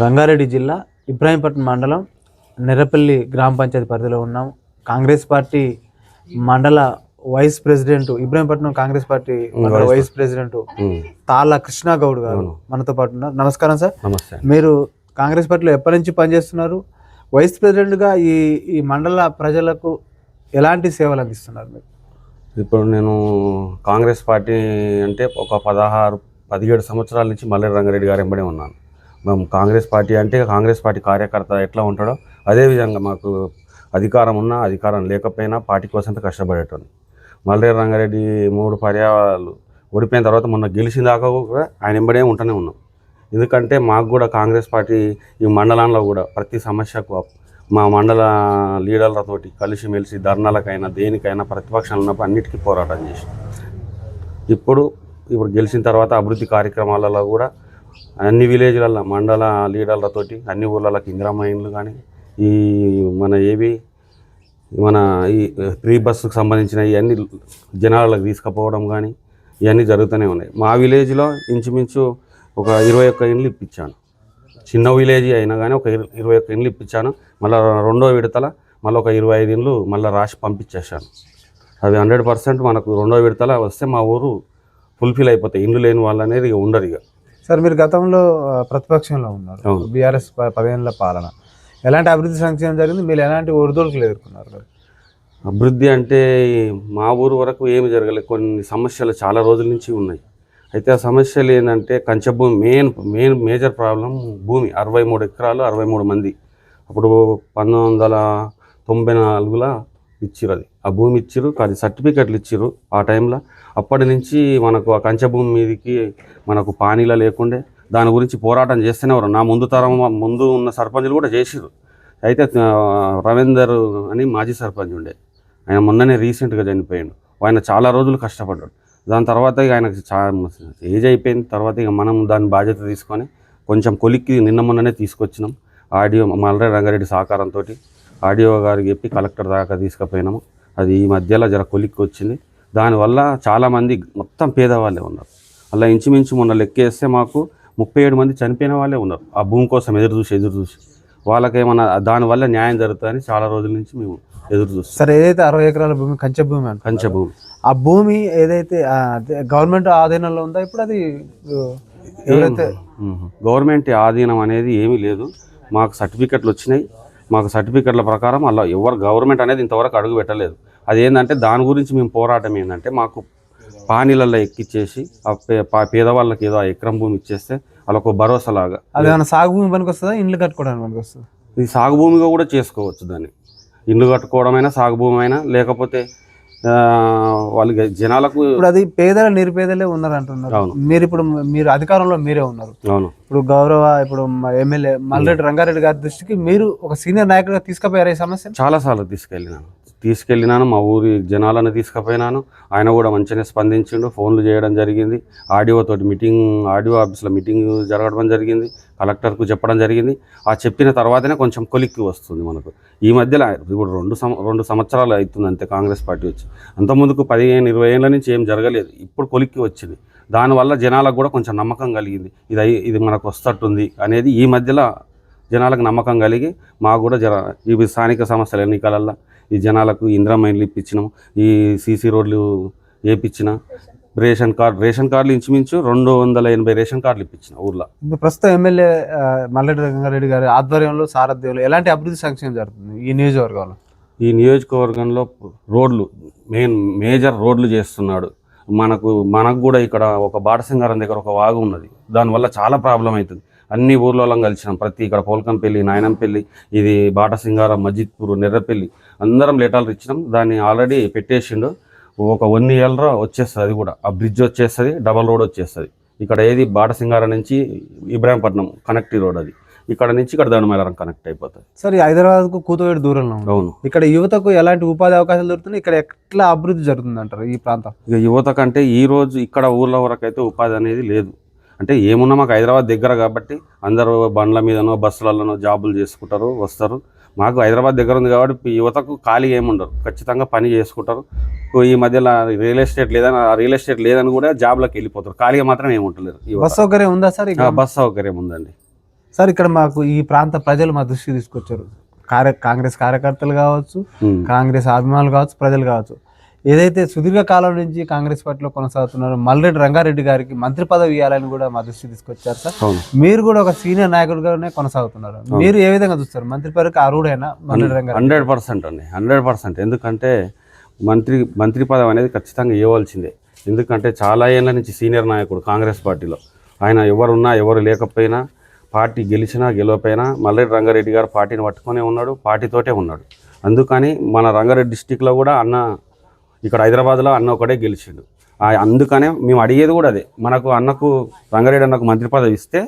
రంగారెడ్డి జిల్లా ఇబ్రాహీంపట్నం మండలం నెర్రపల్లి గ్రామ పంచాయతీ పరిధిలో ఉన్నాం. కాంగ్రెస్ పార్టీ మండల vice president Ibrahimpatnam Congress party మండల వైస్ ప్రెసిడెంట్ తాళ్ళ కృష్ణ గౌడ్ గారు మనతో పాటు ఉన్నారు. నమస్కారం సార్. మీరు కాంగ్రెస్ పార్టీలో ఎప్పటి నుంచి పనిచేస్తున్నారు? వైస్ ప్రెసిడెంట్గా ఈ ఈ మండల ప్రజలకు ఎలాంటి సేవలు అందిస్తున్నారు మీరు? ఇప్పుడు నేను కాంగ్రెస్ పార్టీ అంటే ఒక పదహారు పదిహేడు సంవత్సరాల నుంచి మల్లె రంగారెడ్డి గారు ఎంబడే ఉన్నాను. మేము కాంగ్రెస్ పార్టీ అంటే కాంగ్రెస్ పార్టీ కార్యకర్త ఎట్లా ఉంటాడో అదేవిధంగా మాకు అధికారం ఉన్నా అధికారం లేకపోయినా పార్టీ కోసం కష్టపడేటోని మల్లె రంగారెడ్డి మూడు పర్యాలు ఓడిపోయిన తర్వాత మొన్న గెలిచిన దాకా కూడా ఆయన ఎంబడే ఉంటూనే ఉన్నాం. ఎందుకంటే మాకు కూడా కాంగ్రెస్ పార్టీ ఈ మండలంలో కూడా ప్రతి సమస్యకు మా మండల లీడర్లతోటి కలిసిమెలిసి ధర్నాలకైనా దేనికైనా ప్రతిపక్షాలు ఉన్నప్పుడు అన్నిటికీ పోరాటం చేసి ఇప్పుడు ఇప్పుడు గెలిచిన తర్వాత అభివృద్ధి కార్యక్రమాలలో కూడా అన్ని విలేజ్లలో మండల లీడర్లతోటి అన్ని ఊర్లకి ఇందిరమ్మ కానీ ఈ మన ఏవి మన ఈ ఫ్రీ బస్సుకు సంబంధించిన ఇవన్నీ జనాలకు తీసుకుపోవడం కానీ ఇవన్నీ జరుగుతూనే ఉన్నాయి. మా విలేజ్లో ఇంచుమించు ఒక ఇరవై ఒక్క ఇండ్లు ఇప్పించాను. చిన్న విలేజ్ అయినా కానీ ఒక ఇర- ఇరవై ఒక్క ఇండ్లు ఇప్పించాను. మళ్ళీ రెండో విడతల మళ్ళీ ఒక ఇరవై ఐదు ఇండ్లు మళ్ళీ రాసి పంపించేశాను. అవి హండ్రెడ్ పర్సెంట్ మనకు రెండో విడతల వస్తే మా ఊరు ఫుల్ఫిల్ అయిపోతాయి. ఇండ్లు లేని వాళ్ళు అనేది ఇక ఉండరు ఇక. సార్ మీరు గతంలో ప్రతిపక్షంలో ఉన్నారు. బీఆర్ఎస్ పదేళ్ళ పాలన. ఎలాంటి అభివృద్ధి సంక్షేమం జరిగింది? మీరు ఎలాంటి ఒడిదోడుకులు ఎదుర్కొన్నారు? అభివృద్ధి అంటే మా ఊరు వరకు ఏమి జరగలేదు. కొన్ని సమస్యలు చాలా రోజుల నుంచి ఉన్నాయి. అయితే ఆ సమస్యలు ఏంటంటే కంచె భూమి మెయిన్ మెయిన్ మేజర్ ప్రాబ్లం భూమి. అరవై మూడు ఎకరాలు అరవై మూడు మంది. అప్పుడు పంతొమ్మిది వందల తొంభై నాలుగులో ఇచ్చిర్రు అది. ఆ భూమి ఇచ్చిర్రు అది సర్టిఫికెట్లు ఇచ్చిర్రు ఆ టైంలో. అప్పటి నుంచి మనకు ఆ కంచె భూమి మీదకి మనకు పానీలా లేకుండే దాని గురించి పోరాటం చేస్తూనే ఉన్నారు నా ముందు తరం ముందు ఉన్న సర్పంచులు కూడా చేసిర్రు. అయితే రవీందర్ అని మాజీ సర్పంచ్ ఉండే. ఆయన మొన్ననే రీసెంట్గా చనిపోయాడు. ఆయన చాలా రోజులు కష్టపడ్డాడు. దాని తర్వాత ఆయనకు చా ఏజ్ అయిపోయింది. తర్వాత ఇక మనం దాని బాధ్యత తీసుకొని కొంచెం కొలిక్కి నిన్న మొన్ననే తీసుకొచ్చినాం. ఆడియో మల్లె రంగారెడ్డి సహకారంతో ఆడియో గారికి చెప్పి కలెక్టర్ దాకా తీసుకుపోయినాము. అది ఈ మధ్యలో జర కొలిక్కి వచ్చింది. దానివల్ల చాలామంది మొత్తం పేదవాళ్ళే ఉన్నారు. అలా ఇంచుమించు మొన్న లెక్కేస్తే మాకు ముప్పై ఏడు మంది చనిపోయిన వాళ్ళే ఉన్నారు. ఆ భూమి కోసం ఎదురు చూసి ఎదురు చూసి. వాళ్ళకేమన్నా దానివల్ల న్యాయం జరుగుతుందని చాలా రోజుల నుంచి మేము ఎదురు చూస్తాం సార్ ఏదైతే అరవై ఎకరాల భూమి కంచె భూమి కంచె భూమి. ఆ భూమి ఏదైతే గవర్నమెంట్ ఆధీనంలో ఉందో? ఇప్పుడు అది ఎవరైతే మ్మ్. గవర్నమెంట్ ఆధీనం అనేది ఏమీ లేదు. మాకు సర్టిఫికెట్లు వచ్చినాయి. మాకు సర్టిఫికెట్ల ప్రకారం అలా ఎవరు గవర్నమెంట్ అనేది ఇంతవరకు అడుగు పెట్టలేదు. అది ఏంటంటే దాని గురించి మేము పోరాటం ఏంటంటే మాకు పానీలలో ఎక్కిచ్చేసి ఆ పేదవాళ్ళకి ఏదో ఎకరం భూమి ఇచ్చేస్తే వాళ్ళకు ఒక భరోసా లాగా అది ఏమైనా సాగు భూమి పనికి వస్తుందా ఇండ్లు కట్టుకోవడానికి పనికి వస్తుందా ఇది సాగు భూమిగా కూడా చేసుకోవచ్చు దాన్ని. ఇల్లు కట్టుకోవడమైనా సాగు భూమి అయినా లేకపోతే ఆ, వాళ్ళకి జనాలకు ఇప్పుడు అది పేదల నిరుపేదలే ఉన్నారు అంటున్నారు. మీరు ఇప్పుడు మీరు అధికారంలో మీరే ఉన్నారు. అవును. ఇప్పుడు గౌరవ ఇప్పుడు ఎమ్మెల్యే మల్రెడ్డి రంగారెడ్డి గారి దృష్టికి మీరు ఒక సీనియర్ నాయకుడిగా తీసుకుపోయారు ఈ సమస్య చాలాసార్లు తీసుకెళ్ళినాను. తీసుకెళ్ళినాను మా ఊరి జనాలను తీసుకుపోయినాను. ఆయన కూడా మంచిగానే స్పందించిండు ఫోన్లు చేయడం జరిగింది. ఆడియోతోటి మీటింగ్ ఆడియో ఆఫీస్లో మీటింగ్ జరగడం జరిగింది కలెక్టర్కు చెప్పడం జరిగింది. ఆ చెప్పిన తర్వాతనే కొంచెం కొలిక్కి వస్తుంది మనకు. ఈ మధ్యలో ఇప్పుడు రెండు సం రెండు సంవత్సరాలు అవుతుంది అంతే కాంగ్రెస్ పార్టీ వచ్చి. అంతకుముందుకు పదిహేను ఇరవై ఏళ్ళ నుంచి ఏం జరగలేదు. ఇప్పుడు కొలిక్కి వచ్చింది. దానివల్ల జనాలకు కూడా కొంచెం నమ్మకం కలిగింది. ఇది ఇది మనకు వస్తట్టుంది అనేది ఈ మధ్యలో జనాలకు నమ్మకం కలిగి మాకు కూడా జర ఈ స్థానిక సమస్యలు ఎన్నికలల్లో ఈ జనాలకు ఇందిరా మైండ్లు ఇప్పించినాం ఈ సీసీ రోడ్లు వేపించిన. రేషన్ కార్డు రేషన్ కార్డులు ఇంచుమించు రెండు వందల ఎనభై రేషన్ కార్డులు ఇప్పించిన ఊర్లో. ఇప్పుడు ప్రస్తుతం ఎమ్మెల్యే ఆ, మల్రెడ్డి రంగారెడ్డి గారి ఆధ్వర్యంలో సారథ్యంలో ఎలాంటి అభివృద్ధి సంక్షేమం జరుగుతుంది ఈ నియోజకవర్గంలో? ఈ నియోజకవర్గంలో రోడ్లు మెయిన్ మేజర్ రోడ్లు చేస్తున్నాడు. మనకు మనకు కూడా ఇక్కడ ఒక బాటసింగారం దగ్గర ఒక వాగు ఉన్నది. దానివల్ల చాలా ప్రాబ్లం అవుతుంది. అన్ని ఊర్లలో కలిసినాం. ప్రతి ఇక్కడ పోల్కంపల్లి నాయనంపల్లి ఇది బాటసింగారం మజిద్పూర్ నెర్రపల్లి అందరం లెటర్లు ఇచ్చినాం దాన్ని ఆల్రెడీ పెట్టేసిండు. ఒక వన్ ఇయర్లో వచ్చేస్తుంది అది కూడా. ఆ బ్రిడ్జ్ వచ్చేస్తుంది డబల్ రోడ్ వచ్చేస్తుంది. ఇక్కడ ఏది బాటసింగారం నుంచి ఇబ్రాహీంపట్నం కనెక్టివ్ రోడ్ అది. ఇక్కడ నుంచి ఇక్కడ దండమేళరం కనెక్ట్ అయిపోతుంది. సరే హైదరాబాద్కు కూతవేడు దూరంలో అవును. ఇక్కడ యువతకు ఎలాంటి ఉపాధి అవకాశాలు దొరుకుతున్నాయి? ఇక్కడ ఎట్లా అభివృద్ధి జరుగుతుంది అంటారు ఈ ప్రాంతం? ఇక యువత కంటే ఈ రోజు ఇక్కడ ఊర్ల వరకు అయితే ఉపాధి అనేది లేదు. అంటే ఏమున్నా మాకు హైదరాబాద్ దగ్గర కాబట్టి అందరూ బండ్ల మీదనో బస్సులలోనో జాబులు చేసుకుంటారు వస్తారు. మాకు హైదరాబాద్ దగ్గర ఉంది కాబట్టి యువతకు ఖాళీ ఏముండరు ఖచ్చితంగా పని చేసుకుంటారు. ఈ మధ్యలో రియల్ ఎస్టేట్ లేదని ఆ రియల్ ఎస్టేట్ లేదని కూడా జాబ్లోకి వెళ్ళిపోతారు. ఖాళీగా మాత్రం ఏముంటలేరు యువత. బస్ సౌకర్యం ఉందా సార్ బస్ సౌకర్యం ఉందండి. సార్ ఇక్కడ మాకు ఈ ప్రాంత ప్రజలు మా దృష్టికి తీసుకొచ్చారు. కార్య కాంగ్రెస్ కార్యకర్తలు కావచ్చు. కాంగ్రెస్ అభిమానులు కావచ్చు ప్రజలు కావచ్చు. ఏదైతే సుదీర్ఘ కాలం నుంచి కాంగ్రెస్ పార్టీలో కొనసాగుతున్నారో మల్రెడ్డి రంగారెడ్డి గారికి మంత్రి పదవి ఇవ్వాలని కూడా మా దృష్టికి తీసుకొచ్చారు సార్. మీరు కూడా ఒక సీనియర్ నాయకుడిగానే కొనసాగుతున్నారు. మీరు ఏ విధంగా చూస్తారు? మంత్రి పదవికి అర్హుడైనా మల్రెడ్డి రంగారెడ్డి? హండ్రెడ్ పర్సెంట్ అండి. Hundred percent. ఎందుకంటే మంత్రి మంత్రి పదవి అనేది ఖచ్చితంగా ఇవ్వాల్సిందే ఎందుకంటే చాలా ఏళ్ళ నుంచి సీనియర్ నాయకుడు కాంగ్రెస్ పార్టీలో. ఆయన ఎవరున్నా ఎవరు లేకపోయినా పార్టీ గెలిచినా గెలవపోయినా మల్లెడ్డి రంగారెడ్డి గారు పార్టీని పట్టుకొనే ఉన్నాడు పార్టీతోటే ఉన్నాడు. అందుకని మన రంగారెడ్డి డిస్టిక్లో కూడా అన్న ఇక్కడ హైదరాబాద్లో అన్న ఒకడే గెలిచిండు. అందుకనే మేము అడిగేది కూడా అదే. మనకు అన్నకు రంగారెడ్డి అన్నకు మంత్రి పదవి ఇస్తే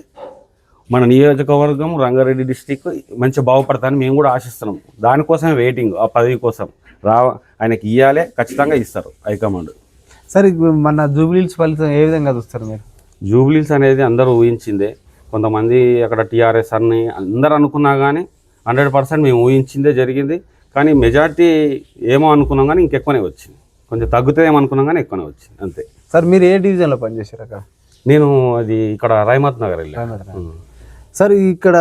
మన నియోజకవర్గం రంగారెడ్డి డిస్టిక్ మంచి బాగుపడతానని మేము కూడా ఆశిస్తున్నాం. దానికోసమే వెయిటింగ్ ఆ పదవి కోసం. రా ఆయనకి ఇవ్వాలే ఖచ్చితంగా ఇస్తారు హైకమాండ్. సార్ మన జూబ్లీస్ ఫలితం ఏ విధంగా చూస్తారు మీరు? జూబ్లీస్ అనేది అందరూ ఊహించిందే. కొంతమంది అక్కడ టీఆర్ఎస్ అని అందరూ అనుకున్నా కానీ హండ్రెడ్ పర్సెంట్ మేము ఊహించిందే జరిగింది. కానీ మెజార్టీ ఏమో అనుకున్నాం కానీ ఇంకెక్కువనే వచ్చింది. కొంచెం తగ్గుతుందేమో అనుకున్నాం కానీ ఎక్కువనే వచ్చింది అంతే. సార్ మీరు ఏ డివిజన్లో పనిచేశారు అక్కడ? నేను అది ఇక్కడ రైమత్ నగర్ వెళ్ళాను. సార్ ఇక్కడ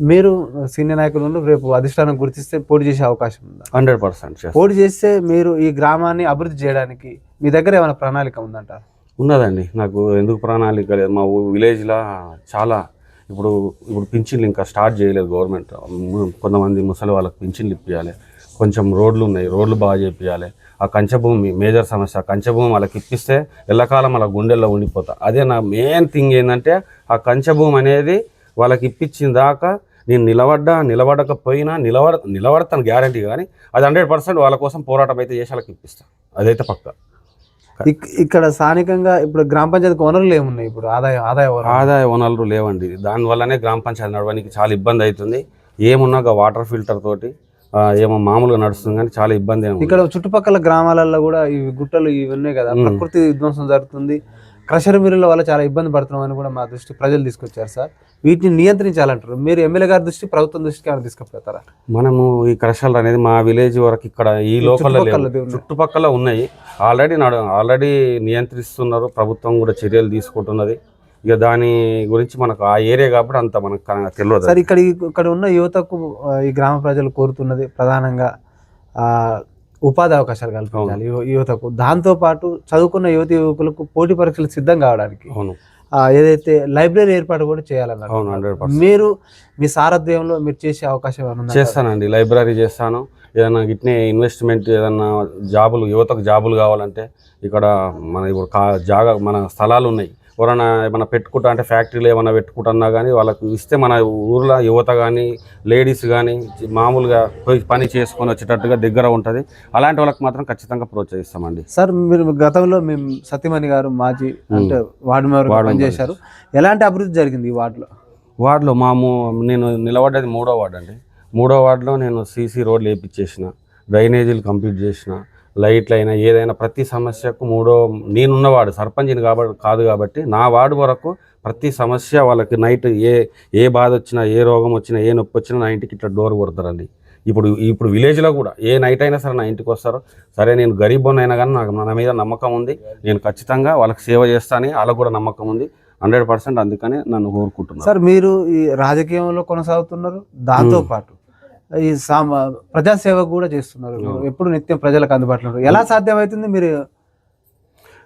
మీరు సీనియర్ నాయకులు ఉండి రేపు అధిష్టానం గుర్తిస్తే పోటీ చేసే అవకాశం ఉందా? Hundred percent. పోటీ చేస్తే మీరు ఈ గ్రామాన్ని అభివృద్ధి చేయడానికి మీ దగ్గర ఏమైనా ప్రణాళిక ఉందంటారు? ఉన్నదండి. నాకు ఎందుకు ప్రణాళిక లేదు? మా విలేజ్లో చాలా ఇప్పుడు ఇప్పుడు పింఛన్లు ఇంకా స్టార్ట్ చేయలేదు గవర్నమెంట్. కొంతమంది ముసలి వాళ్ళకి పింఛన్లు ఇప్పించాలి కొంచెం రోడ్లు ఉన్నాయి రోడ్లు బాగా చేపించాలి ఆ కంచె భూమి మేజర్ సమస్య ఆ కంచె భూమి వాళ్ళకి ఇప్పిస్తే ఎల్లకాలం వాళ్ళ గుండెల్లో ఉండిపోతా. అదే నా మెయిన్ థింగ్ ఏంటంటే ఆ కంచె భూమి అనేది వాళ్ళకి ఇప్పించిన దాకా నేను నిలబడ్డా నిలబడకపోయినా నిలబడ నిలబడతాను గ్యారంటీ కానీ అది హండ్రెడ్ పర్సెంట్ వాళ్ళ కోసం పోరాటం అయితే చేసి వాళ్ళకి ఇప్పిస్తాను అదైతే పక్కా. ఇక్- ఇక్కడ స్థానికంగా ఇప్పుడు గ్రామ పంచాయతీ వనరులు ఏమున్నాయి ఇప్పుడు? ఆదాయ ఆదాయ ఆదాయ వనరులు లేవండి. దానివల్లనే గ్రామ పంచాయతీ నడవడానికి చాలా ఇబ్బంది అవుతుంది. ఏమున్నా వాటర్ ఫిల్టర్ తోటి ఏమో మామూలుగా నడుస్తుంది కానీ చాలా ఇబ్బంది ఇక్కడ చుట్టుపక్కల గ్రామాలలో కూడా ఈ గుట్టలు ఇవి ఉన్నాయి కదా. ప్రకృతి విధ్వంసం జరుగుతుంది. క్రషర్ మిల్లుల వల్ల చాలా ఇబ్బంది పడుతున్నామని కూడా మా దృష్టి ప్రజలు తీసుకొచ్చారు సార్. వీటిని నియంత్రించాలంటారు. మీరు ఎమ్మెల్యే గారి దృష్టి ప్రభుత్వం దృష్టికి ఏమైనా తీసుకుపోతారా? మనము ఈ క్రషల్ అనేది మా విలేజ్ వరకు ఇక్కడ ఈ లోకల్లో చుట్టుపక్కల. ఉన్నాయి. ఆల్రెడీ ఆల్రెడీ నియంత్రిస్తున్నారు. ప్రభుత్వం కూడా చర్యలు తీసుకుంటున్నది. ఇక దాని గురించి మనకు ఆ ఏరియా కాబట్టి అంత మనకు తెలియదు సార్ ఇక్కడ ఇక్కడ ఉన్న యువతకు ఈ గ్రామ ప్రజలు కోరుతున్నది ప్రధానంగా ఆ, ఉపాధి అవకాశాలు కల్పించాలి. యువ- యువతకు. దాంతో పాటు చదువుకున్న యువతి యువకులకు పోటీ పరీక్షలు సిద్ధం కావడానికి అవును. ఏదైతే లైబ్రరీ ఏర్పాటు కూడా చేయాలన్నారు. మీరు మీ సారథ్యంలో మీరు చేసే అవకాశం? చేస్తానండి. లైబ్రరీ చేస్తాను. ఏదైనా ఇట్నే ఇన్వెస్ట్మెంట్ ఏదన్నా జాబులు యువతకు జాబులు కావాలంటే ఇక్కడ మన ఇప్పుడు కా జాగా మన స్థలాలు ఉన్నాయి. ఎవరైనా ఏమైనా పెట్టుకుంటా అంటే ఫ్యాక్టరీలు ఏమైనా పెట్టుకుంటున్నా కానీ వాళ్ళకు ఇస్తే మన ఊర్లో యువత కానీ లేడీస్ కానీ మామూలుగా పని చేసుకొని వచ్చేటట్టుగా దగ్గర ఉంటుంది. అలాంటి వాళ్ళకి మాత్రం ఖచ్చితంగా ప్రోత్సహిస్తామండి. సార్ మీరు గతంలో మేము సత్యమణి గారు మాజీ అంటే వార్డు మెంబర్ పనిచేశారు. ఎలాంటి అభివృద్ధి జరిగింది ఈ వార్డులో? వార్డులో మా మూ- నేను నిలబడ్డది మూడో వార్డు అండి. మూడో వార్డులో నేను సీసీ రోడ్లు వేయించేసిన డ్రైనేజీలు కంప్లీట్ చేసిన లైట్లు అయినా ఏదైనా ప్రతి సమస్యకు మూడో నేనున్నవాడు సర్పంచ్ని కాబట్టి కాదు కాబట్టి నా వార్డు వరకు ప్రతి సమస్య వాళ్ళకి నైట్ ఏ ఏ బాధ వచ్చినా ఏ రోగం వచ్చినా ఏ నొప్పి వచ్చినా నా ఇంటికి ఇట్లా డోర్ కొడతారండి. ఇప్పుడు ఇప్పుడు విలేజ్లో కూడా ఏ నైట్ అయినా సరే నా ఇంటికి వస్తారు. సరే నేను గరీబ్ అయినా కానీ నాకు నా మీద నమ్మకం ఉంది. నేను ఖచ్చితంగా వాళ్ళకి సేవ చేస్తానని వాళ్ళకు కూడా నమ్మకం ఉంది. హండ్రెడ్ పర్సెంట్ అందుకని నన్ను కోరుకుంటున్నాను సార్ మీరు ఈ రాజకీయంలో కొనసాగుతున్నారు. దాంతో పాటు ఈ సామ ప్రజాసేవ కూడా చేస్తున్నారు. ఎప్పుడు నిత్యం ప్రజలకు అందుబాటులో. ఎలా సాధ్యమవుతుంది మీరు?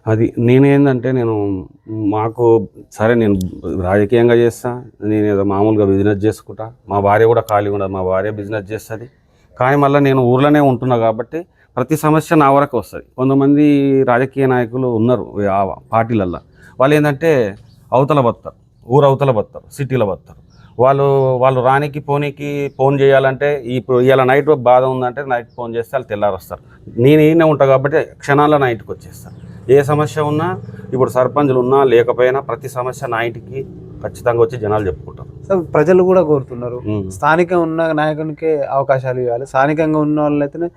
అది నేనేందంటే నేను మాకు సరే నేను రాజకీయంగా చేస్తా నేను ఏదో మామూలుగా బిజినెస్ చేసుకుంటా. మా భార్య కూడా ఖాళీ ఉండదు మా భార్య బిజినెస్ చేస్తుంది. కానీ మళ్ళీ నేను ఊర్లోనే ఉంటున్నా కాబట్టి ప్రతి సమస్య నా వరకు వస్తుంది. కొంతమంది రాజకీయ నాయకులు ఉన్నారు ఆ పార్టీలల్లో. వాళ్ళు ఏంటంటే అవతల బతారు ఊరు అవతల బతారు సిటీలో బతారు వాళ్ళు వాళ్ళు రానికి పోనీకి ఫోన్ చేయాలంటే ఇప్పుడు ఇవాళ నైట్ బాధ ఉందంటే నైట్ ఫోన్ చేస్తే వాళ్ళు తెల్లారు వస్తారు నేను ఈయనే ఉంటా కాబట్టి క్షణాల్లో నా ఇంటికి వచ్చేస్తాను ఏ సమస్య ఉన్నా ఇప్పుడు సర్పంచులు ఉన్నా లేకపోయినా ప్రతి సమస్య నా ఇంటికి ఖచ్చితంగా వచ్చి జనాలు చెప్పుకుంటారు. సార్ ప్రజలు కూడా కోరుతున్నారు. స్థానికంగా ఉన్న నాయకునికే అవకాశాలు ఇవ్వాలి. స్థానికంగా ఉన్న వాళ్ళైతేనే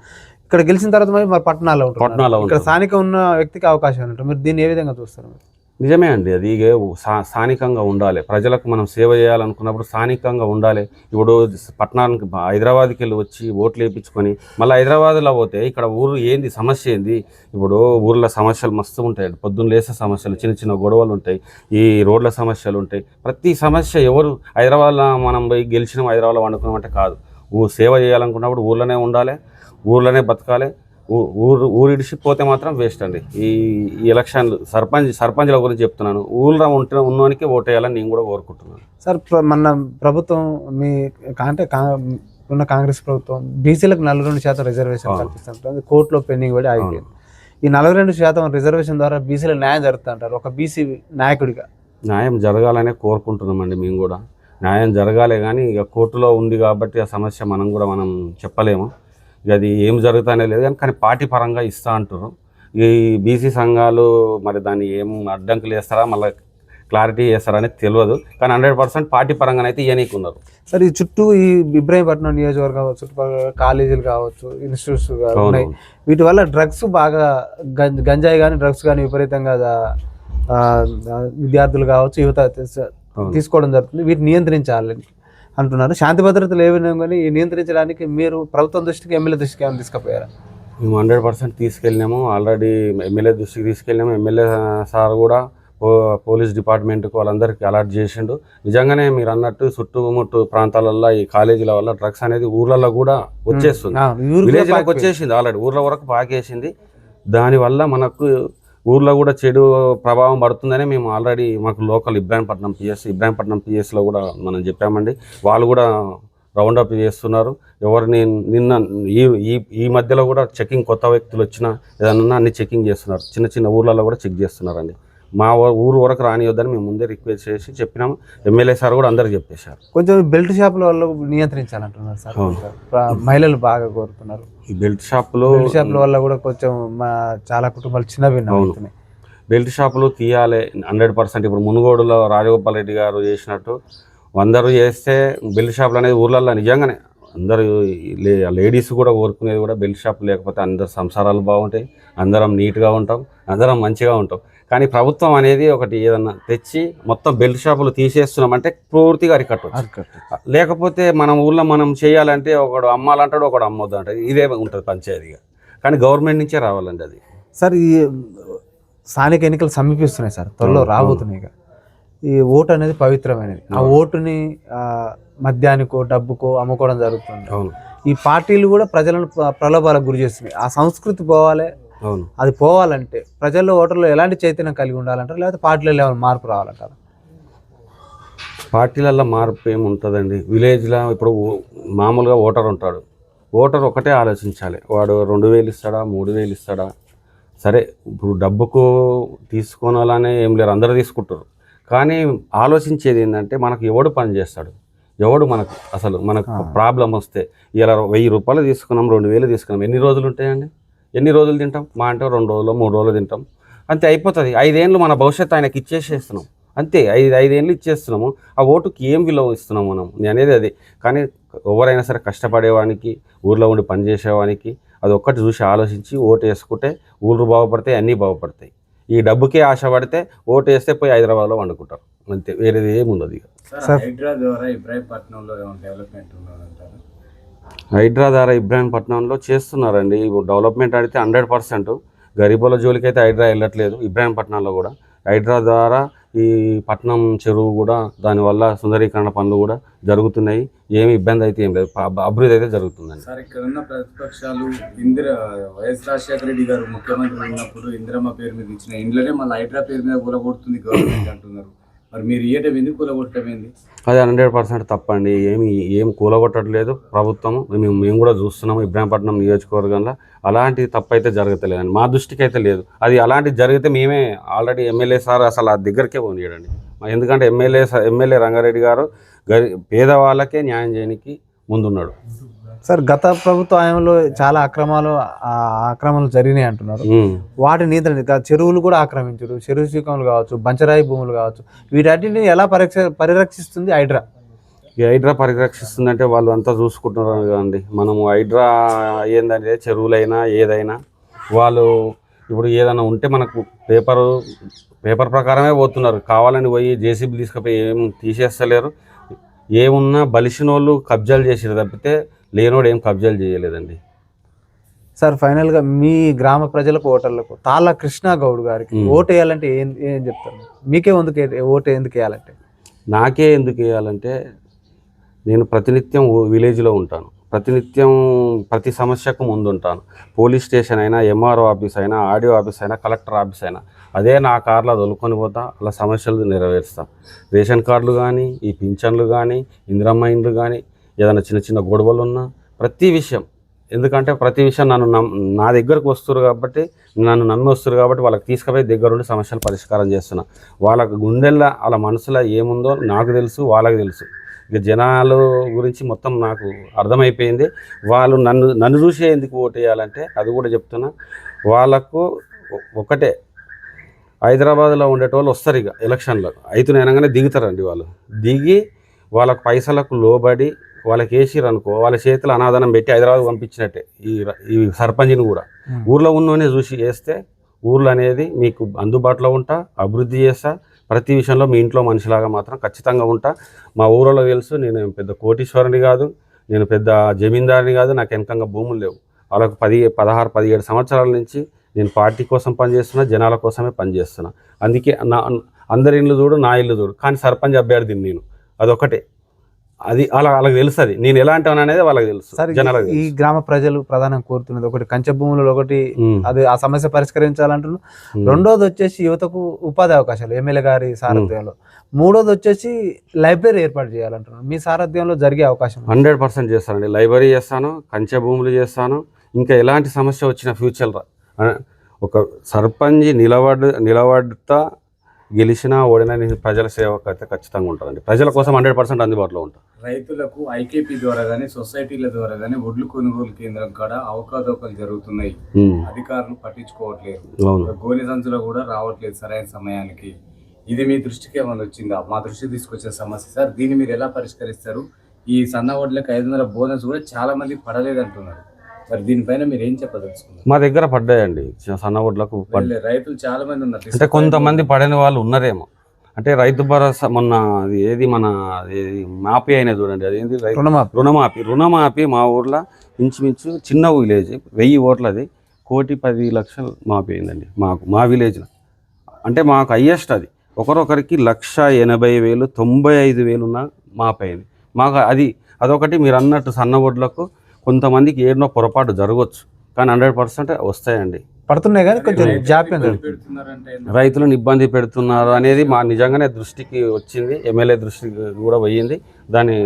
ఇక్కడ గెలిచిన తర్వాత మరి పట్టణాల్లో ఉంటారు పట్టణాల్లో ఇక్కడ ఉంటారు. స్థానిక ఉన్న వ్యక్తికి అవకాశం ఉంటుంది. మీరు దీన్ని ఏ విధంగా చూస్తారు? మీరు? నిజమే అండి. అది ఇక స్థానికంగా ఉండాలి. ప్రజలకు మనం సేవ చేయాలనుకున్నప్పుడు స్థానికంగా ఉండాలి. ఇప్పుడు పట్టణానికి హైదరాబాద్కి వెళ్ళి వచ్చి ఓట్లు వేయించుకొని మళ్ళీ హైదరాబాద్లో పోతే ఇక్కడ ఊరు ఏంది సమస్య ఏంది? ఇప్పుడు ఊర్లో సమస్యలు మస్తు ఉంటాయి. పొద్దున్న లేసే సమస్యలు చిన్న చిన్న గొడవలు ఉంటాయి. ఈ రోడ్ల సమస్యలు ఉంటాయి. ప్రతి సమస్య ఎవరు హైదరాబాద్లో మనం పోయి గెలిచినాం హైదరాబాద్లో వండుకున్నాం అంటే కాదు. ఊ సేవ చేయాలనుకున్నప్పుడు ఊర్లోనే ఉండాలి. ఊర్లోనే బతకాలి. ఊరు ఊరు ఇడిచిపోతే మాత్రం వేస్ట్ అండి. ఈ ఎలక్షన్లు సర్పంచ్ సర్పంచ్ల గురించి చెప్తున్నాను. ఊళ్ళో ఉంటే ఉన్నవానికి ఓటేయాలని నేను కూడా కోరుకుంటున్నాను. సార్ ప్ర- మన ప్రభుత్వం మీ అంటే ఉన్న కాంగ్రెస్ ప్రభుత్వం బీసీలకు నలభై రెండు శాతం రిజర్వేషన్. కల్పిస్తుంటుంది. కోర్టులో పెండింగ్ పడి ఆగిపోయింది. ఈ నలభై రెండు శాతం రిజర్వేషన్ ద్వారా బీసీల న్యాయం జరుగుతుంటారు ఒక బీసీ నాయకుడిగా? న్యాయం జరగాలనే కోరుకుంటున్నామండి మేము కూడా. న్యాయం జరగాలే కానీ ఇక కోర్టులో ఉంది కాబట్టి ఆ సమస్య మనం కూడా మనం చెప్పలేము. అది ఏం జరుగుతానే లేదు కానీ కానీ పార్టీ పరంగా ఇస్తా అంటారు ఈ బీసీ సంఘాలు మరి దాన్ని ఏం అడ్డంకులు వేస్తారా మళ్ళీ క్లారిటీ చేస్తారా అనేది తెలియదు. కానీ హండ్రెడ్ పర్సెంట్ పార్టీ పరంగానైతే ఇవ్వనీకున్నారు సార్ ఈ చుట్టూ ఈ ఇబ్రాహీంపట్నం నియోజకవర్గం చుట్టుపక్కల కాలేజీలు కావచ్చు ఇన్స్టిట్యూట్స్ ఉన్నాయి. వీటి వల్ల డ్రగ్స్ బాగా గంజ- గంజాయి కానీ డ్రగ్స్ కానీ విపరీతంగా విద్యార్థులు కావచ్చు యువత. తీసుకోవడం జరుగుతుంది. వీటిని నియంత్రించాలని అంటున్నారు. శాంతి భద్రతలు ఏమైనా కానీ నియంత్రించడానికి మీరు ప్రభుత్వం దృష్టికి ఎమ్మెల్యే దృష్టికి ఏమైనా తీసుకుపోయారా? మేము హండ్రెడ్ పర్సెంట్ తీసుకెళ్ళినాము. ఆల్రెడీ ఎమ్మెల్యే దృష్టికి తీసుకెళ్ళాము ఎమ్మెల్యే సార్ కూడా పోలీస్ డిపార్ట్మెంట్కి వాళ్ళందరికీ అలర్ట్ చేసిండు. నిజంగానే మీరు అన్నట్టు చుట్టుముట్టు ప్రాంతాలలో ఈ కాలేజీల వల్ల డ్రగ్స్ అనేది ఊర్లలో కూడా వచ్చేస్తుంది. విలేజ్లోకి. వచ్చేసింది. ఆల్రెడీ ఊర్ల వరకు పాకేసింది. దానివల్ల మనకు ఊర్లో కూడా చెడు ప్రభావం పడుతుందని మేము ఆల్రెడీ మాకు లోకల్ ఇబ్రాహీంపట్నం పిఎస్ ఇబ్రాహీంపట్నం పిఎస్లో కూడా మనం చెప్పామండి. వాళ్ళు కూడా రౌండప్ చేస్తున్నారు. ఎవరిని నిన్న ఈ ఈ ఈ మధ్యలో కూడా చెకింగ్ కొత్త వ్యక్తులు వచ్చినా ఏదన్నా అన్ని చెకింగ్ చేస్తున్నారు. చిన్న చిన్న ఊర్లలో కూడా చెక్ చేస్తున్నారండి. మా ఊరు వరకు రానియొద్దని మేము ముందే రిక్వెస్ట్ చేసి చెప్పినాము. ఎమ్మెల్యే సార్ కూడా అందరికి చెప్పేశారు. కొంచెం బెల్ట్ షాపుల వల్ల నియంత్రించాలంటున్నారు సార్. మహిళలు బాగా కోరుతున్నారు. ఈ బెల్ట్ షాపులో బెల్ట్ షాపుల వల్ల కూడా కొంచెం మా చాలా కుటుంబాలు చిన్న భిన్నం. అవుతున్నాయి. బెల్ట్ షాపులు తీయాలి హండ్రెడ్ పర్సెంట్. ఇప్పుడు మునుగోడులో రాజగోపాల్ రెడ్డి గారు చేసినట్టు అందరూ చేస్తే బెల్ట్ షాపులు అనేది ఊర్లలో నిజంగానే అందరూ లేడీస్ కూడా కోరుకునేది కూడా బెల్ట్ షాప్ లేకపోతే అందరు సంసారాలు బాగుంటాయి. అందరం నీట్గా ఉంటాం. అందరం మంచిగా ఉంటాం. కానీ ప్రభుత్వం అనేది ఒకటి ఏదన్నా తెచ్చి మొత్తం బెల్ట్ షాపులు తీసేస్తున్నామంటే పూర్తిగా అరికట్టు. లేకపోతే మనం ఊళ్ళో మనం చేయాలంటే ఒకడు అమ్మాలంటాడు ఒకడు అమ్మొద్దు అంటాడు ఇదే ఉంటుంది పంచాయతీగా. కానీ గవర్నమెంట్ నుంచే రావాలండి అది. సార్ ఈ స్థానిక ఎన్నికలు సమీపిస్తున్నాయి సార్. త్వరలో రాబోతున్నాయి ఇక. ఈ ఓటు అనేది పవిత్రమైనది. ఆ. ఓటుని మద్యానికో డబ్బుకో అమ్ముకోవడం జరుగుతుంది. అవును. ఈ పార్టీలు కూడా ప్రజలను ప్ర- ప్రలోభాలకు గురి చేస్తున్నాయి. ఆ సంస్కృతి పోవాలి అది పోవాలంటే ప్రజల్లో ఓటర్లో ఎలాంటి చైతన్యం కలిగి ఉండాలంటారు? లేకపోతే పార్టీలలో ఏమైనా మార్పు రావాలంటారు? పార్టీలలో మార్పు ఏమి ఉంటుందండి. విలేజ్లో ఇప్పుడు మామూలుగా ఓటర్ ఉంటాడు. ఓటర్ ఒకటే ఆలోచించాలి. వాడు రెండు వేలు ఇస్తాడా మూడు వేలు ఇస్తాడా? సరే ఇప్పుడు డబ్బుకు తీసుకోనాలనే ఏం లేరు. అందరూ తీసుకుంటారు. కానీ ఆలోచించేది ఏంటంటే మనకు ఎవడు పని చేస్తాడు? ఎవడు మనకు అసలు మనకు. ప్రాబ్లం వస్తే ఇలా వెయ్యి రూపాయలు తీసుకున్నాం రెండు వేలు తీసుకున్నాం ఎన్ని రోజులు ఉంటాయండి? ఎన్ని రోజులు తింటాం? మా అంటే రెండు రోజులు మూడు రోజులు తింటాం. అంతే అయిపోతుంది. ఐదేళ్ళు మన భవిష్యత్తు ఆయనకి ఇచ్చేసేస్తున్నాం. అంతే ఐదు ఐదేళ్ళు ఇచ్చేస్తున్నాము. ఆ ఓటుకి ఏం విలువ ఇస్తున్నాం మనం? నేను అనేది అది. కానీ ఎవరైనా సరే కష్టపడేవానికి ఊర్లో ఉండి పనిచేసేవానికి అది ఒక్కటి చూసి ఆలోచించి ఓటు వేసుకుంటే ఊరు బాగుపడతాయి అన్నీ బాగుపడతాయి. ఈ డబ్బుకే ఆశపడితే ఓటు వేస్తే పోయి హైదరాబాద్లో వండుకుంటారు. అంతే వేరేది ఏముండదు ఇక. హైడ్రా ద్వారా ఇబ్రాహీంపట్నంలో ఏమైనా డెవలప్మెంట్ ఉన్నదంటారు హైడ్రా ద్వారా ఇబ్రాహీంపట్నంలో చేస్తున్నారండి. డెవలప్మెంట్ అడిగితే హండ్రెడ్ పర్సెంట్. గరీబుల జోలికి అయితే హైడ్రా వెళ్ళట్లేదు ఇబ్రాహీంపట్నంలో కూడా. హైడ్రా ద్వారా ఈ పట్నం చెరువు కూడా దానివల్ల సుందరీకరణ పనులు కూడా జరుగుతున్నాయి. ఏమి ఇబ్బంది అయితే ఏం లేదు. అభివృద్ధి అయితే జరుగుతుందండి. సార్ ఇక్కడ ఉన్న ప్రతిపక్షాలు ఇందిర వైఎస్ రాజశేఖర రెడ్డి గారు ముఖ్యమంత్రి ఉన్నప్పుడు ఇందిరమ్మ పేరు మీద ఇచ్చిన ఇండ్లనే మళ్ళీ హైడ్రా పేరు మీద కూలగొడుతుంది గవర్నమెంట్ అంటున్నారు. మరి మీరు ఇయ్యటం ఎందుకు కూలగొట్టడం ఏంది? అది హండ్రెడ్ పర్సెంట్ తప్పండి. ఏమి ఏం కూలగొట్టట్లేదు ప్రభుత్వం మేము మేము కూడా చూస్తున్నాము ఇబ్రాహీంపట్నం నియోజకవర్గంలో. అలాంటి తప్పు అయితే జరగట్లేదండి మా దృష్టికి అయితే లేదు. అది అలాంటి జరిగితే మేమే ఆల్రెడీ ఎమ్మెల్యే సార్ అసలు ఆ దగ్గరికే పోనీయడండి. ఎందుకంటే ఎమ్మెల్యే ఎమ్మెల్యే రంగారెడ్డి గారు గరి పేదవాళ్ళకే న్యాయం చేయడానికి ముందున్నాడు. సార్ గత ప్రభుత్వ హయాంలో చాలా అక్రమాలు అక్రమాలు జరిగినాయి అంటున్నారు. వాటి నియంత్రణ చెరువులు కూడా ఆక్రమించారు. చెరువు శీకములు కావచ్చు బంచరాయి భూములు కావచ్చు వీటన్నిటిని ఎలా పరీక్ష పరిరక్షిస్తుంది హైడ్రా? ఈ హైడ్రా పరిరక్షిస్తుందంటే వాళ్ళు అంతా చూసుకుంటున్నారు కదండి. మనము హైడ్రా ఏందంటే చెరువులైనా ఏదైనా వాళ్ళు ఇప్పుడు ఏదైనా ఉంటే మనకు పేపరు పేపర్ ప్రకారమే పోతున్నారు. కావాలని పోయి జేసీబీ తీసుకుపోయి ఏం తీసేస్తలేరు. ఏమున్నా బలిసిన వాళ్ళు కబ్జాలు చేసారు తప్పితే లేనోడు ఏం కబ్జాలు చేయలేదండి. సార్ ఫైనల్గా మీ గ్రామ ప్రజలకు ఓటర్లకు తాళ్ళ కృష్ణ గౌడ్ గారికి. ఓటు వేయాలంటే ఏం ఏం చెప్తారు? మీకే ఎందుకు ఓటు ఎందుకు వేయాలంటే? నాకే ఎందుకు వేయాలంటే నేను ప్రతినిత్యం విలేజ్లో ఉంటాను. ప్రతినిత్యం ప్రతి సమస్యకు ముందుంటాను. పోలీస్ స్టేషన్ అయినా ఎంఆర్ఓ ఆఫీస్ అయినా ఆడియో ఆఫీస్ అయినా కలెక్టర్ ఆఫీస్ అయినా అదే నా కార్లో దొలుకొని పోతా అలా సమస్యలు నెరవేరుస్తా. రేషన్ కార్డులు కానీ ఈ పింఛన్లు కానీ ఇందిరమ్మ ఇండ్లు కానీ ఏదైనా చిన్న చిన్న గొడవలు ఉన్నా ప్రతి విషయం. ఎందుకంటే ప్రతి విషయం నన్ను నమ్- నా దగ్గరకు వస్తారు కాబట్టి నన్ను నమ్మి వస్తారు కాబట్టి వాళ్ళకి తీసుకుపోయి దగ్గరుండి సమస్యలు పరిష్కారం చేస్తున్నా. వాళ్ళకి గుండెల్లో వాళ్ళ మనసులో ఏముందో నాకు తెలుసు వాళ్ళకి తెలుసు. ఇక జనాలు గురించి మొత్తం నాకు అర్థమైపోయింది. వాళ్ళు నన్ను నన్ను చూసే ఎందుకు ఓటు వేయాలంటే అది కూడా చెప్తున్నా. వాళ్ళకు ఒకటే హైదరాబాద్లో ఉండేటోళ్ళు వస్తారు ఇక ఎలక్షన్లో. అయితే అనగానే దిగుతారండి వాళ్ళు. దిగి వాళ్ళకు పైసలకు లోబడి వాళ్ళకి వేసిరు అనుకో వాళ్ళ చేతిలో అనాదనం పెట్టి హైదరాబాద్ పంపించినట్టే ఈ ఈ సర్పంచ్ని కూడా. ఊర్లో ఉన్నోనే చూసి వేస్తే ఊర్లో అనేది మీకు అందుబాటులో ఉంటా అభివృద్ధి చేస్తా ప్రతి విషయంలో మీ ఇంట్లో మనిషిలాగా మాత్రం ఖచ్చితంగా ఉంటా. మా ఊరిలో తెలుసు నేను పెద్ద కోటీశ్వరుని కాదు నేను పెద్ద జమీందారుని కాదు నాకు వెనకంగా భూములు లేవు. వాళ్ళకు పది పదహారు పదిహేడు సంవత్సరాల నుంచి నేను పార్టీ కోసం పనిచేస్తున్నా జనాల కోసమే పనిచేస్తున్నా. అందుకే నా అందరి ఇల్లు చూడు నా ఇల్లు చూడు కానీ సర్పంచ్ అభ్యర్థిని నేను. అదొకటే అది అలా వాళ్ళకి తెలుస్తుంది. నేను ఎలాంటి అనేది వాళ్ళకి తెలుసు జనాలకు ఈ గ్రామ ప్రజలు ప్రధానంగా కోరుతున్నది ఒకటి కంచె భూములలో ఒకటి అది ఆ సమస్య పరిష్కరించాలంటున్నారు. రెండోది వచ్చేసి యువతకు ఉపాధి అవకాశాలు ఎమ్మెల్యే గారి సారథ్యంలో. మూడోది వచ్చేసి లైబ్రరీ ఏర్పాటు చేయాలంటున్నారు. మీ సారథ్యంలో జరిగే అవకాశం. హండ్రెడ్ పర్సెంట్ చేస్తానండి. లైబ్రరీ చేస్తాను కంచె భూములు చేస్తాను. ఇంకా ఎలాంటి సమస్య వచ్చిన ఫ్యూచర్లో ఒక సర్పంచ్ నిలబడి నిలబడతా గెలిచినా ఓడినా నేను ప్రజల సేవకు అయితే ఖచ్చితంగా ఉంటానండి ప్రజల కోసం హండ్రెడ్ పర్సెంట్ అందుబాటులో ఉంటాను రైతులకు ఐకేపీ ద్వారా కానీ సొసైటీల ద్వారా కానీ ఒడ్లు కొనుగోలు కేంద్రం కాడ అవకాదోకలు జరుగుతున్నాయి. అధికారులు పట్టించుకోవట్లేదు. గోనె సంచులో కూడా రావట్లేదు సరైన సమయానికి. ఇది మీ దృష్టికి ఏమైనా వచ్చిందా? మా దృష్టికి తీసుకొచ్చే సమస్య. సార్ దీన్ని మీరు ఎలా పరిష్కరిస్తారు? ఈ సన్న వడ్లకు ఐదు వందల బోనస్ కూడా చాలా మంది పడలేదు అంటున్నారు మరి దీనిపైన మీరు ఏం చెప్పదలుచుకున్నారు? మా దగ్గర పడ్డాయండి. సన్న ఒడ్లకు రైతులు చాలా మంది ఉన్నారు. అంటే కొంతమంది పడని వాళ్ళు ఉన్నారేమో. అంటే రైతు భరోసా మొన్న అది ఏది మన ఏది మాఫీ అయినా చూడండి. అది ఏంది రుణమాఫీ. రుణమాఫీ. రుణమాఫీ మా ఊర్లో ఇంచుమించు చిన్న విలేజ్ వెయ్యి ఓట్లది కోటి పది లక్షలు మాఫీ అయిందండి మాకు మా విలేజ్లో. అంటే మాకు హయ్యెస్ట్ అది. ఒకరొకరికి లక్ష ఎనభై వేలు తొంభై ఐదు వేలు ఉన్న మాఫీ అయింది. మాకు అది అదొకటి మీరు అన్నట్టు సన్న ఒడ్లకు కొంతమందికి ఏడనో పొరపాటు జరగవచ్చు కానీ హండ్రెడ్ పర్సెంట్ వస్తాయండి. పడుతున్నాయి కానీ కొంచెం జాప్యం రైతులను ఇబ్బంది పెడుతున్నారు అనేది మా నిజంగానే దృష్టికి వచ్చింది ఎమ్మెల్యే దృష్టికి కూడా పోయింది దాన్ని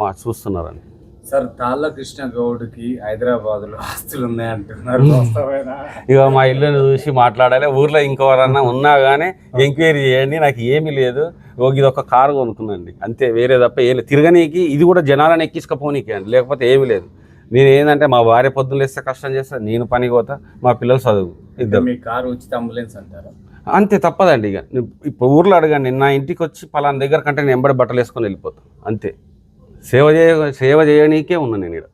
మా చూస్తున్నారండి. సార్ తాళ్ళ కృష్ణ గౌడ్కి హైదరాబాద్లో ఆస్తులు ఉన్నాయి అంటున్నారు వాస్తవేనా? ఇక మా ఇల్లుని చూసి మాట్లాడాలి ఊర్లో ఇంకెవరన్నా ఉన్నా కానీ ఎంక్వైరీ చేయండి నాకు ఏమీ లేదు. ఓ ఇది ఒక కారు కొనుక్కున్నాండి అంతే వేరే తప్ప ఏం లేదు. తిరగనీకి ఇది కూడా జనాలను ఎక్కించుకపోనీకి అండి లేకపోతే ఏమీ లేదు. నేను ఏంటంటే మా భార్య పొద్దున్న లేస్తే కష్టం చేస్తా నేను పనికి పోతా మా పిల్లలు చదువు ఇద్దరు. మీ కారు ఉచిత అంబులెన్స్ అంటారా? అంతే తప్పదండి ఇక. ఇప్పుడు ఊర్లో అడగండి నా ఇంటికి వచ్చి పలానా దగ్గర కంటే నేను ఎంబడి బట్టలు వేసుకొని వెళ్ళిపోతాను అంతే. సేవ చేయ సేవ చేయడానికే ఉన్నా నేను ఇక్కడ.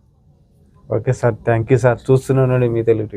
Okay sir thank you sir చూస్తున్నానండి మీ తెలుగు